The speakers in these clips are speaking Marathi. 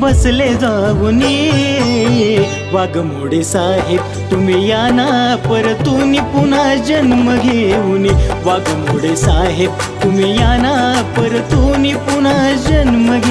बसले जाऊनी. वाघमोडे साहेब तुम्ही या ना परतून पुन्हा जन्म घेऊन. वाघमोडे साहेब तुम्ही या ना परतून पुन्हा जन्म घे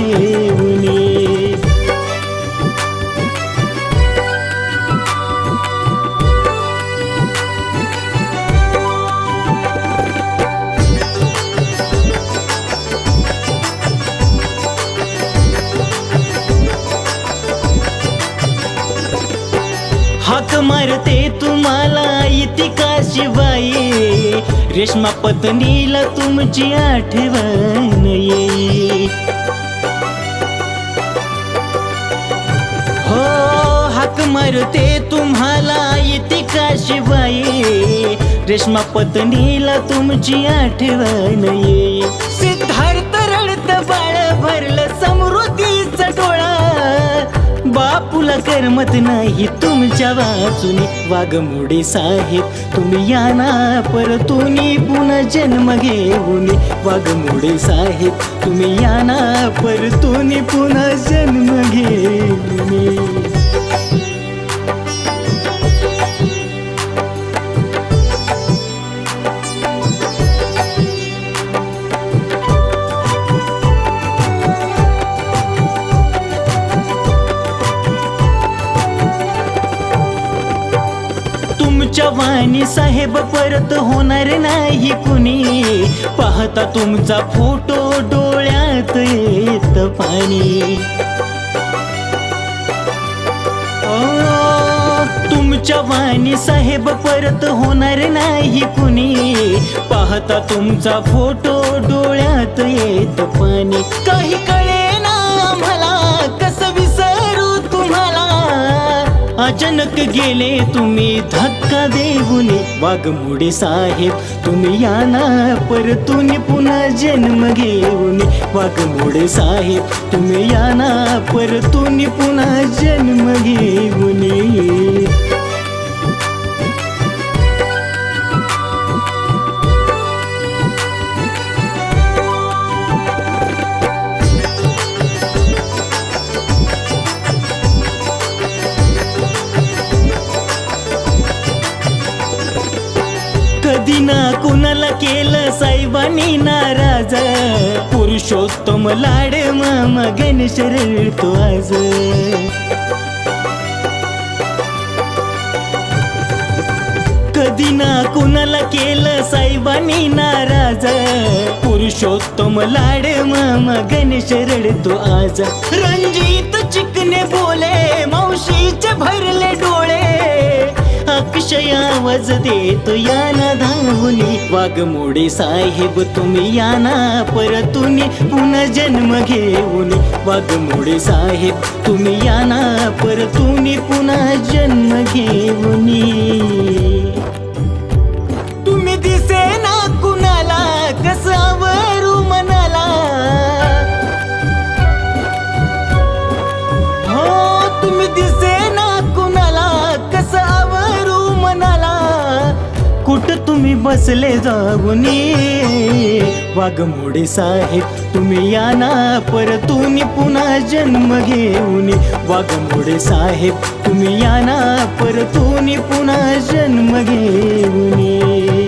हाक मारते तुम्हाला इतिका शिवाय. रेशमा पत्नीला तुमची आठवण येई हो हाक मारते तुम्हाला इतिका शिवाय. रेशमा पत्नीला तुमची आठवण येई करमत नाही तुमच्या वाचून. वाघमोडे साहेब तुम्ही या ना परतून पुन्हा जन्म घेऊन वाघमोडे साहेब तुम्ही या ना परतून पुन्हा जन्म घेऊन भवानी साहेब परत होणार नाही कुणी. पाहता तुमचा फोटो डोळ्यात येत पाणी. तुमच्या वाणी साहेब परत होणार नाही कुणी. पाहता तुमचा फोटो डोळ्यात येत पाणी. काही कळे ना मला कसं विसरू तुम्हाला. अचानक गेले तुम्ही धक्का देऊन. वाघमुडे साहेब तुम्ही या ना परतून पुन्हा जन्म घेऊन. वाघमुडे साहेब तुम्ही या ना परतून पुन्हा जन्म घेऊन. ना कुणाला केलं साहेबांनी नाराज? पुरुषोत्तम लाड मामा गणेश रडतो आज. कधी ना कुणाला केलं साहेबांनी नाराज? पुरुषोत्तम लाड मामा गणेश रडतो आज. रणजित चिकने बोले मावशीचे भरले डोळे. निश्चय आवाज देतो या ना धावून वाघमोडे साहेब तुम्ही या ना परतून. पुन्हा जन्म घेऊन. वाघमोडे साहेब तुम्ही या ना परतून. पुन्हा जन्म घेऊन. तुम्ही बसले जाऊनी. वाघमोडे साहेब तुम्ही या ना परतून पुन्हा जन्म घेऊन. वाघमोडे साहेब तुम्ही या ना परतून पुन्हा जन्म घेऊन.